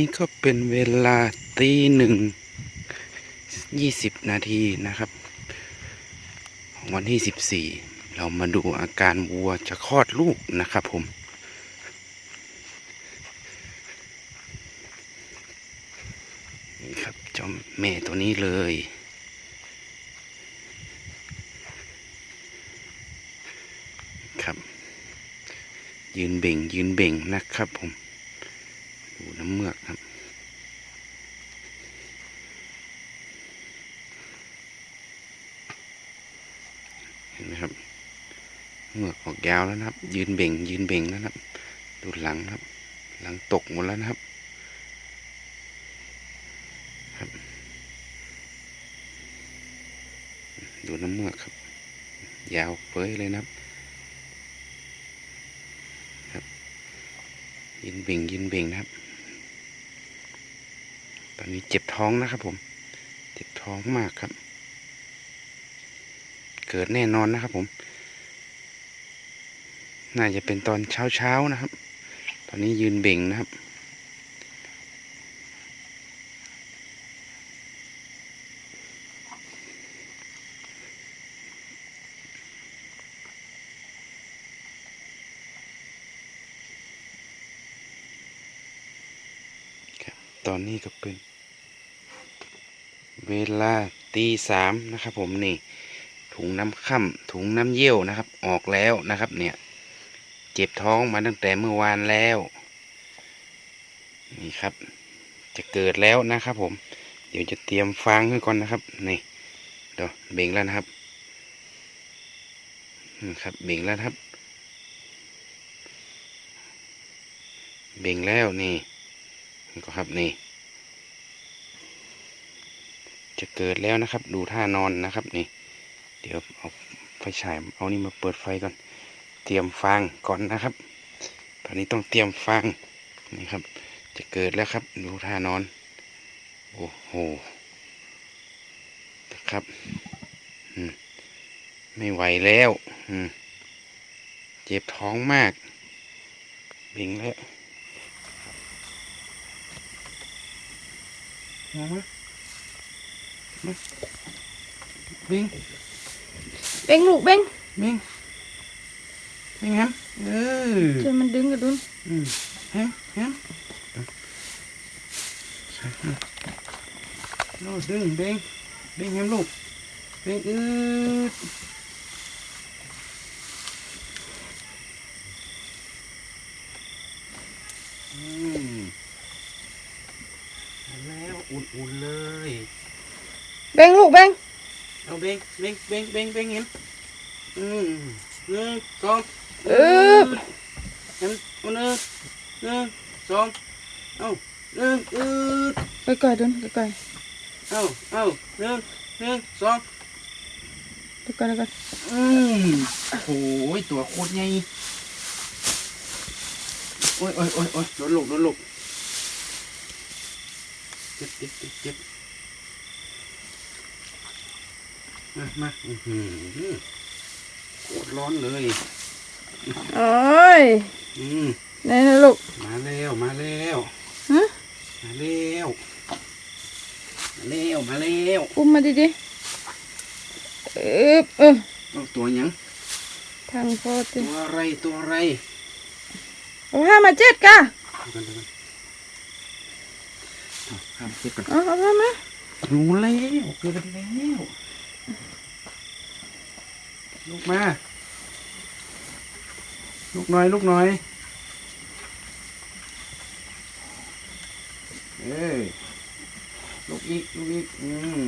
ี้ก็เป็นเวลาตีหนึ่งยี่สิบนาทีนะครับ วันที่สิบสี่เรามาดูอาการวัวจะคลอดลูกนะครับผมนี่ครับเจ้าแม่ตัวนี้เลยครับ ยืนเบ่งยืนเบ่งนะครับผม เมือกครับ เห็นไหมครับ เมือกออกยาวแล้วนะครับ ยืนเบ่ง ยืนเบ่งแล้วนะครับ ดูหลังครับ หลังตกหมดแล้วนะครับครับ ดูน้ำเมือกครับ ยาวเฟ้ยเลยนะครับยืนเบ่งยืนเบ่งนะครับ อนนี้เจ็บท้องนะครับผม เจ็บท้องมากครับ เกิดแน่นอนนะครับผม น่าจะเป็นตอนเช้าเช้าๆนะครับ ตอนนี้ยืนเบ่งนะครับ ตอนนี้ก็เป็น เวลาตีสามนะครับ ผมนี่ ถุงน้ำค่ำถุงน้ำเยี่ยวนะครับ ออกแล้วนะครับ เนี่ย เจ็บท้องมาตั้งแต่เมื่อวานแล้ว นี่ครับ จะเกิดแล้วนะครับ ผม เดี๋ยวจะเตรียมฟางให้ก่อนนะครับ นี่เดี๋ยวเบ่งแล้วนะครับอืมครับเบ่งแล้วครับ เบ่งแล้วนี่นี่ก็ครับนี่ จะเกิดแล้วนะครับ ดูท่านอนนะครับนี่ เดี๋ยวเอาไฟฉายเอานี่มาเปิดไฟก่อน เตรียมฟางก่อนนะครับ ตอนนี้ต้องเตรียมฟางนี่ครับ จะเกิดแล้วครับ ดูท่านอน โอ้โหนะครับไม่ไหวแล้วเจ็บท้องมากบ่งแล้วมามามาเบ่งเบ้งลูกเบ้งเบ่งเบ่งครับเออจนมันดึงกระดุนอืมแฮมแฮมโน่ดึงเบ่งเบ่งแฮมลูกเบ่งอืดอืมมาแล้วอุ่นๆเลย เบ้งลูกเบ้งเอาเบ่งเบ่งเบ่งเบ่งเบ่งเห็นอืมหนึ่งสองเออเห็นเอาหนึ่งหนึ่งสองเอาหนึ่งอืดไปก่อยดุนไปก่อยเอาเอาหนึ่งหนึ่งสองไปก่อยแล้วกันอืมโอ้ยตัวโคตรใหญ่โอ้ยโอ้ยโอ้ยโอ้ยโดนลูกโดนลูกเจ็บเจ็บเจ็บเจ็บ มามาอือหือโคตรร้อนเลยโอ้ยอืมไหนนะลูก มาแล้วมาแล้วฮะมาแล้วมาแล้วมาแล้วอุ้มมาดิดิเออเออเอาตัวหยังทางพอติตัวอะไรตัวอะไรเอาห้ามาเจ็ดกะเอากันดูกันเอาข้ามเก็บก่อนเอาเอามามารู้แล้วเกิดแล้ว ลูกมาลูกน้อยลูกน้อย เอ้ยลูกอีกลูกอีก อืม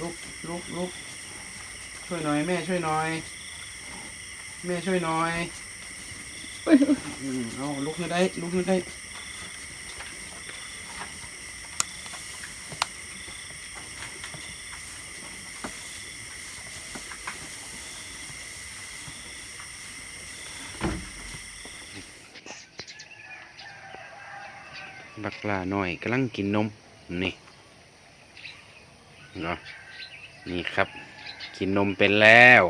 ลูกลูกลูกช่วยหน่อย แม่ช่วยหน่อย แม่ช่วยหน่อยเอ้ยอืมเอาลุกขึ้นได้ ลุกขึ้นได้ บักลาหน่อยกำลังกินนมนี่เนาะนี่ครับ กินนมเป็นแล้ว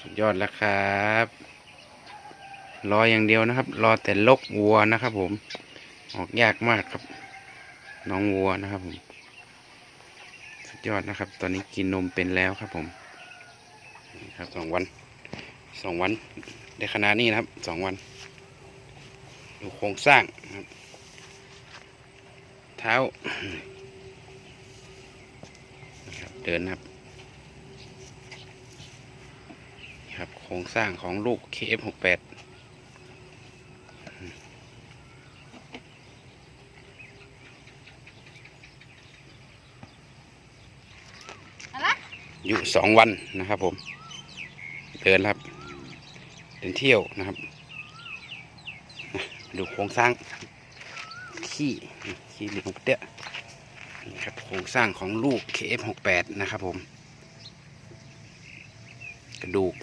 สุดยอดแล้วครับ รออย่างเดียวนะครับ รอแต่ลกวัวนะครับ ผม ออกยากมากครับ น้องวัวนะครับผมสุดยอดนะครับ ตอนนี้กินนมเป็นแล้วครับ ผมนี่ครับสองวันสองวันได้ขนาดนี้นะครับสองวัน ดูโครงสร้างนะครับ เท้านะครับเดินนะครับนี่ครับโครงสร้างของลูก KF68 อะไรอยู่สองวันนะครับผม เดินครับ เดินเที่ยวนะครับนะ ดูโครงสร้างขี้ขี้เหลืองเตี้ยนี่ครับโครงสร้างของลูก KF68 นะครับผม กระดูก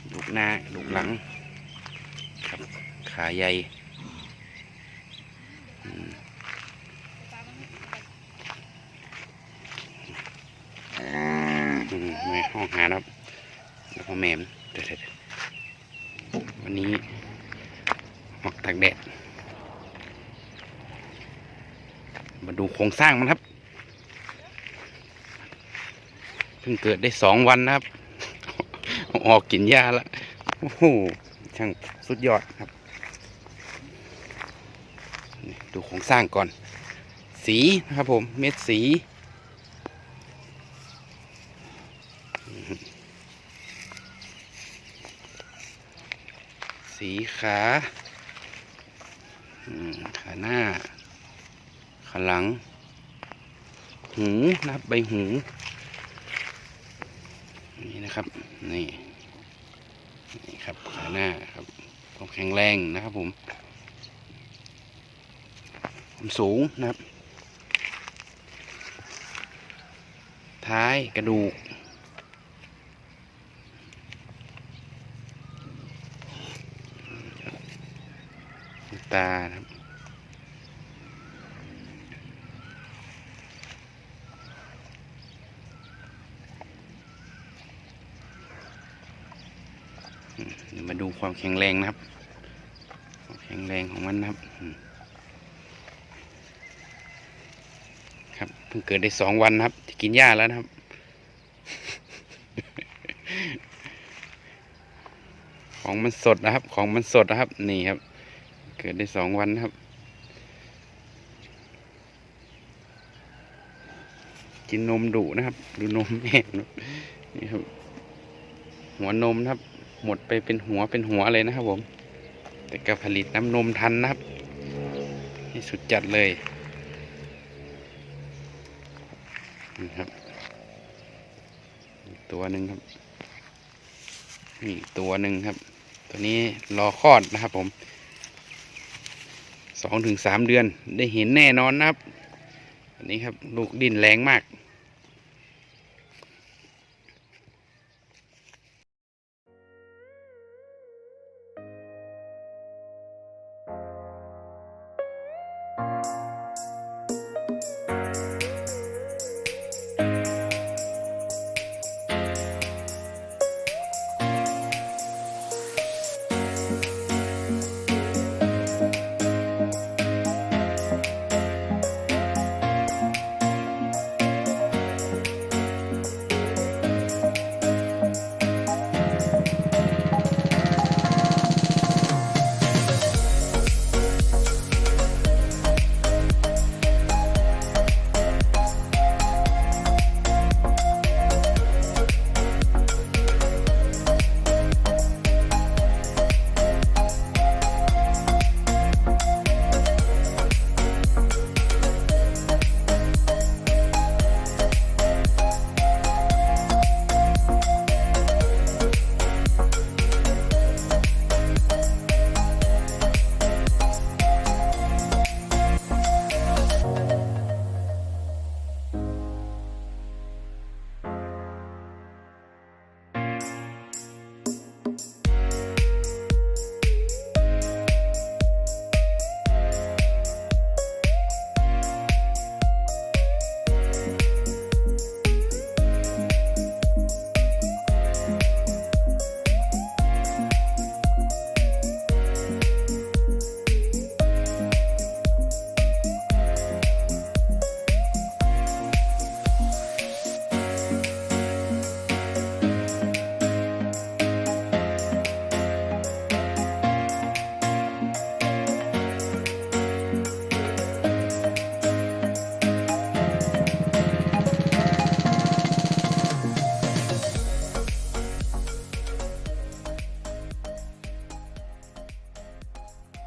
กระดูกหน้ากระดูกหลัง ครับขาใหญ่ไม่ห้องหานะครับแล้วก็แมมเดี๋ยวๆ วันนี้ออกตากแดด มาดูโครงสร้างมันครับ เพิ่งเกิดได้สองวันนะครับ ออกกินหญ้าล้วโอ้โหช่างสุดยอดครับ ดูโครงสร้างก่อน สีนะครับผม เม็ดสี สีขาขาหน้า ขาหลัง หูนะครับใบหู นี่นะครับ นี่นี่ครับขาหน้าครับความแข็งแรงนะครับผมความสูงนะครับ ท้ายกระดูก ตานะครับมเดี๋ยวมาดูความแข็งแรงนะครับ แข็งแรงของมันนะครับ ครับเพิ่งเกิดได้สองวันนะครับ จะกินหญ้าแล้วนะครับ ของมันสดนะครับ ของมันสดนะครับ นี่ครับ เกิดได้สองวันนะครับ กินนมดุนะครับ ดูนมแม่นะครับนี่ครับ หัวนมนะครับ หมดไปเป็นหัวเป็นหัวเลยนะครับผม แต่ก็ผลิตน้ำนมทันนะครับนี่สุดจัดเลยนี่ครับตัวหนึ่งครับนี่ตัวหนึ่งครับ ตัวนี้รอคลอดนะครับผม สองถึงสามเดือนได้เห็นแน่นอนนะครับ อันนี้ครับลูกดินแรงมาก